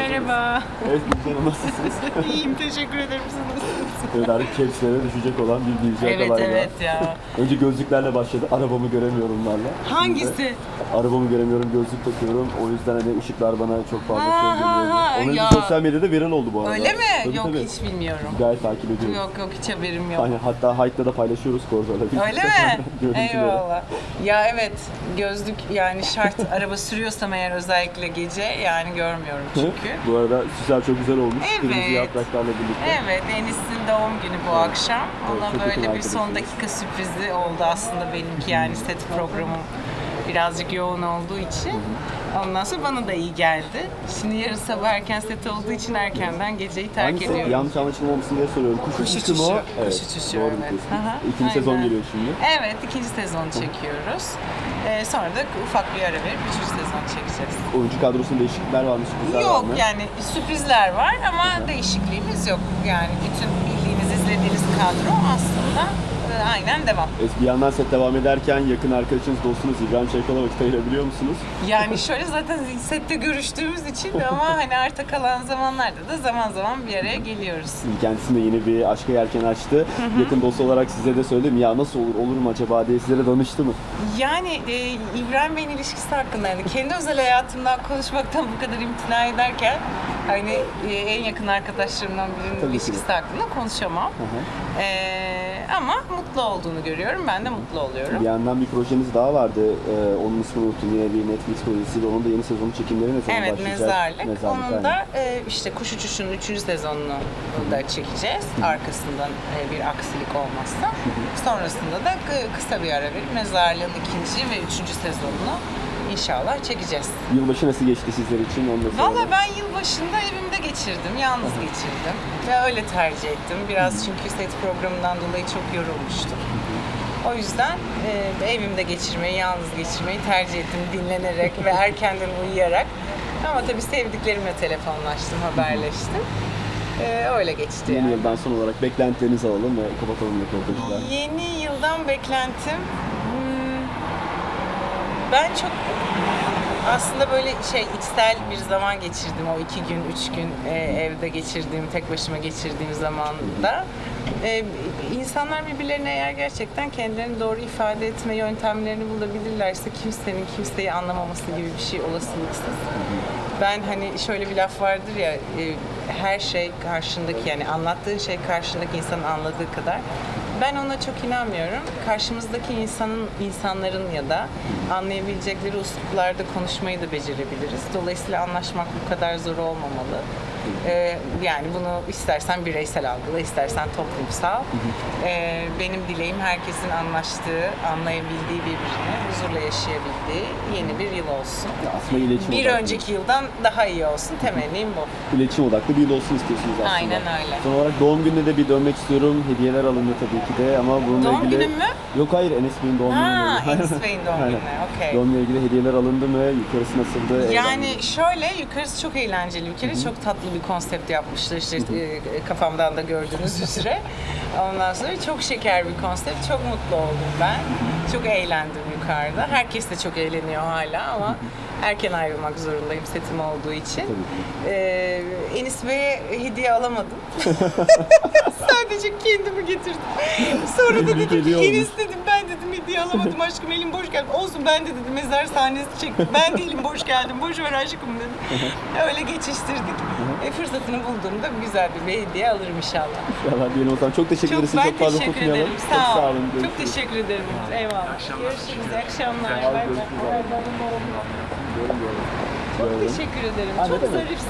Merhaba. Evet Gülcan Hanım nasılsınız? İyiyim teşekkür ederim. Siz nasılsınız? evet artık capslere düşecek olan bir Gülcan Evet Kalay var. evet ya. Önce gözlüklerle başladı. Arabamı göremiyorumlarla. Hangisi? Arabamı göremiyorum, gözlük takıyorum. O yüzden hani ışıklar bana çok fazla Ha, şey ha, Onun ya. için sosyal medyada viral oldu bu arada. Öyle mi? Tabii, yok tabii. hiç bilmiyorum. Gayet takip ediyorum. Yok yok hiç haberim yok. Hani hatta Hype'da da paylaşıyoruz Korza'la. Öyle mi? Eyvallah. Ya evet gözlük yani şart. Araba sürüyorsam eğer özellikle gece yani görmüyorum çünkü. bu arada süsler çok güzel olmuş. Evet. Kırmızı yapraklarla birlikte. Evet, Enis'in doğum günü bu akşam. Evet, Ona çok yakın böyle bir son dakika sürprizi oldu aslında benimki yani set programım birazcık yoğun olduğu için. Ondan sonra bana da iyi geldi. Şimdi yarın sabah erken set olduğu için erkenden geceyi terk Hangisi? ediyorum. Yanlış anlaşılmamışsın diye soruyorum. Kuş, Kuş uçuşu mu? uçuşu. Evet. Kuş uçuşu, Doğru evet. Aha, İkinci sezon aynen. geliyor şimdi. Evet, ikinci sezon çekiyoruz. Ee, sonra da ufak bir ara verip üçüncü sezon çekeceğiz. Oyuncu kadrosunda değişiklikler var mı? Sürprizler var Yok mı? yani sürprizler var ama değişikliğimiz yok. Yani bütün bildiğiniz, izlediğiniz kadro aslında aynen devam. Evet, bir yandan set devam ederken yakın arkadaşınız, dostunuz İbrahim Çaykal'a vakit ayırabiliyor musunuz? Yani şöyle zaten sette görüştüğümüz için ama hani arta kalan zamanlarda da zaman zaman bir araya geliyoruz. Kendisinde yeni bir aşka yelken açtı. Yakın dost olarak size de söyledim ya nasıl olur, olur mu acaba diye sizlere danıştı mı? Yani e, İbrahim Bey'in ilişkisi hakkında yani kendi özel hayatımdan konuşmaktan bu kadar imtina ederken hani e, en yakın arkadaşlarımdan birinin Tabii ki. ilişkisi hakkında konuşamam. Hı hı. E, ama mutlu olduğunu görüyorum. Ben de mutlu oluyorum. Bir yandan bir projeniz daha vardı. Ee, onun ismini unuttum. Yine bir Netflix projesi. Onun da yeni sezonu çekimleri ne zaman Evet başlayacak? mezarlık. Onun aynen. da e, işte Kuş Uçuşu'nun 3. sezonunu da çekeceğiz. Arkasından e, bir aksilik olmazsa. Sonrasında da kı- kısa bir ara verip mezarlığın ikinci ve üçüncü sezonunu inşallah çekeceğiz. Yılbaşı nasıl geçti sizler için? Onu da soralım. Valla ben yılbaşında evimde geçirdim, yalnız geçirdim. Ve öyle tercih ettim. Biraz çünkü set programından dolayı çok yorulmuştum. O yüzden e, evimde geçirmeyi, yalnız geçirmeyi tercih ettim dinlenerek ve erkenden uyuyarak. Ama tabii sevdiklerimle telefonlaştım, haberleştim. E, öyle geçti Yeni yani. yıldan son olarak beklentilerinizi alalım ve kapatalım röportajı. Yeni yıldan beklentim... Ben çok aslında böyle şey içsel bir zaman geçirdim o iki gün, üç gün e, evde geçirdiğim, tek başıma geçirdiğim zamanda. E, insanlar birbirlerine eğer gerçekten kendilerini doğru ifade etme yöntemlerini bulabilirlerse kimsenin kimseyi anlamaması gibi bir şey olasılıksız. Ben hani şöyle bir laf vardır ya, e, her şey karşındaki yani anlattığın şey karşındaki insanın anladığı kadar. Ben ona çok inanmıyorum. Karşımızdaki insanın, insanların ya da anlayabilecekleri usluplarda konuşmayı da becerebiliriz. Dolayısıyla anlaşmak bu kadar zor olmamalı. Ee, yani bunu istersen bireysel algıla, istersen toplumsal. Ee, benim dileğim herkesin anlaştığı, anlayabildiği birbirine huzurla yaşayabildiği yeni bir yıl olsun. Aslında iletişim Bir odaklı. önceki yıldan daha iyi olsun. Temennim bu. İletişim odaklı bir yıl olsun istiyorsunuz aslında. Aynen öyle. Son olarak doğum gününe de bir dönmek istiyorum. Hediyeler alındı tabii ki de ama bununla Doğum ilgili... günün mü? Yok hayır Enes Bey'in doğum Ha, günü. Enis Bey'in doğum günü, okey. Doğumla ilgili hediyeler alındı mı? Yukarısı nasıldı? Yani Eğlendi şöyle yukarısı çok eğlenceli bir kere. Çok tatlı bir konsept yapmışlar işte e, kafamdan da gördüğünüz üzere. Ondan sonra çok şeker bir konsept. Çok mutlu oldum ben. Çok eğlendim yukarıda. Herkes de çok eğleniyor hala ama erken ayrılmak zorundayım setim olduğu için. Ee, Enis Bey'e hediye alamadım. Sadece kendimi getirdim. Sonra da dedim ki. Enis dedim dedim hediye alamadım aşkım elim boş geldi. Olsun ben de dedim mezar sahnesi çektim. Ben de elim boş geldim. Boş ver aşkım dedim. Öyle geçiştirdik. E, fırsatını bulduğumda güzel bir hediye alırım inşallah. İnşallah diyelim o zaman. Çok teşekkür ederiz. Çok ben fazla teşekkür tutmayalım. ederim. Çok Sağ, sağ olun. Çok Görüşürüz. teşekkür ederim. Eyvallah. Görüşürüz. İyi akşamlar. Sağ Bay bay. görüşürüz. Çok teşekkür ederim. Çok zarifsin.